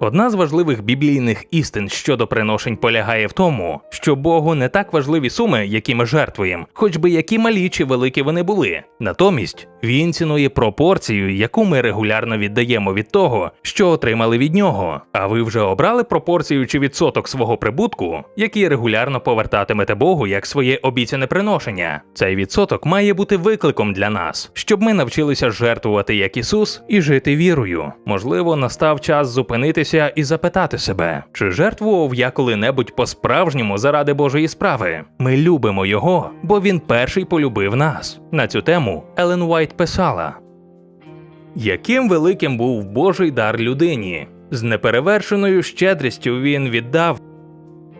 Одна з важливих біблійних істин щодо приношень полягає в тому, що Богу не так важливі суми, які ми жертвуємо, хоч би які малі чи великі вони були. Натомість він цінує пропорцію, яку ми регулярно віддаємо від того, що отримали від нього. А ви вже обрали пропорцію чи відсоток свого прибутку, який регулярно повертатимете Богу як своє обіцяне приношення. Цей відсоток має бути викликом для нас, щоб ми навчилися жертвувати як Ісус і жити вірою. Можливо, настав час зупинитися і запитати себе, чи жертвував я коли-небудь по-справжньому заради Божої справи. Ми любимо його, бо він перший полюбив нас. На цю тему Елен Уайт писала. Яким великим був Божий дар людині? З неперевершеною щедрістю він віддав,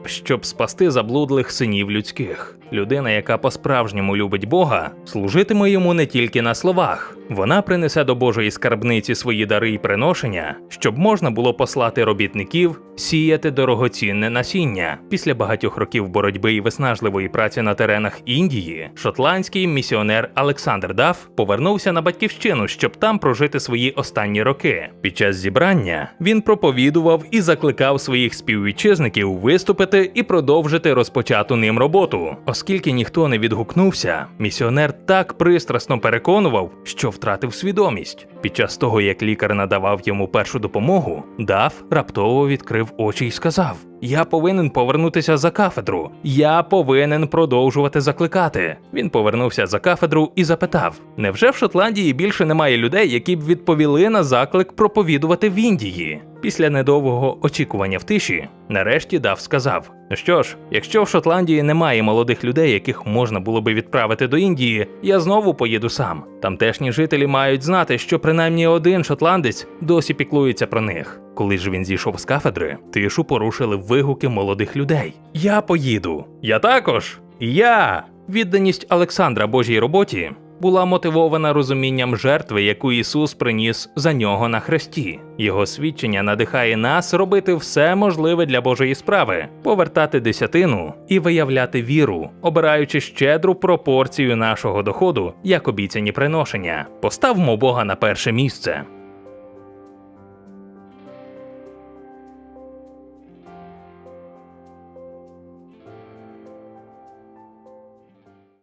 щоб спасти заблудлих синів людських. Людина, яка по-справжньому любить Бога, служитиме йому не тільки на словах. Вона принесе до Божої скарбниці свої дари й приношення, щоб можна було послати робітників сіяти дорогоцінне насіння. Після багатьох років боротьби і виснажливої праці на теренах Індії, шотландський місіонер Олександр Даф повернувся на батьківщину, щоб там прожити свої останні роки. Під час зібрання він проповідував і закликав своїх співвітчизників виступити і продовжити розпочату ним роботу. Оскільки ніхто не відгукнувся, місіонер так пристрасно переконував, що втратив свідомість. Під час того, як лікар надавав йому першу допомогу, Даф раптово відкрив очі і сказав: Я повинен повернутися за кафедру. Я повинен продовжувати закликати. Він повернувся за кафедру і запитав: Невже в Шотландії більше немає людей, які б відповіли на заклик проповідувати в Індії? Після недовгого очікування в тиші, нарешті Дав сказав: що ж, якщо в Шотландії немає молодих людей, яких можна було би відправити до Індії, я знову поїду сам. Тамтешні жителі мають знати, що принаймні один шотландець досі піклується про них. Коли ж він зійшов з кафедри, тишу порушили вигуки молодих людей. Я поїду. Я також. Я. Відданість Олександра Божій роботі була мотивована розумінням жертви, яку Ісус приніс за нього на хресті. Його свідчення надихає нас робити все можливе для Божої справи, повертати десятину і виявляти віру, обираючи щедру пропорцію нашого доходу як обіцяні приношення. Поставмо Бога на перше місце.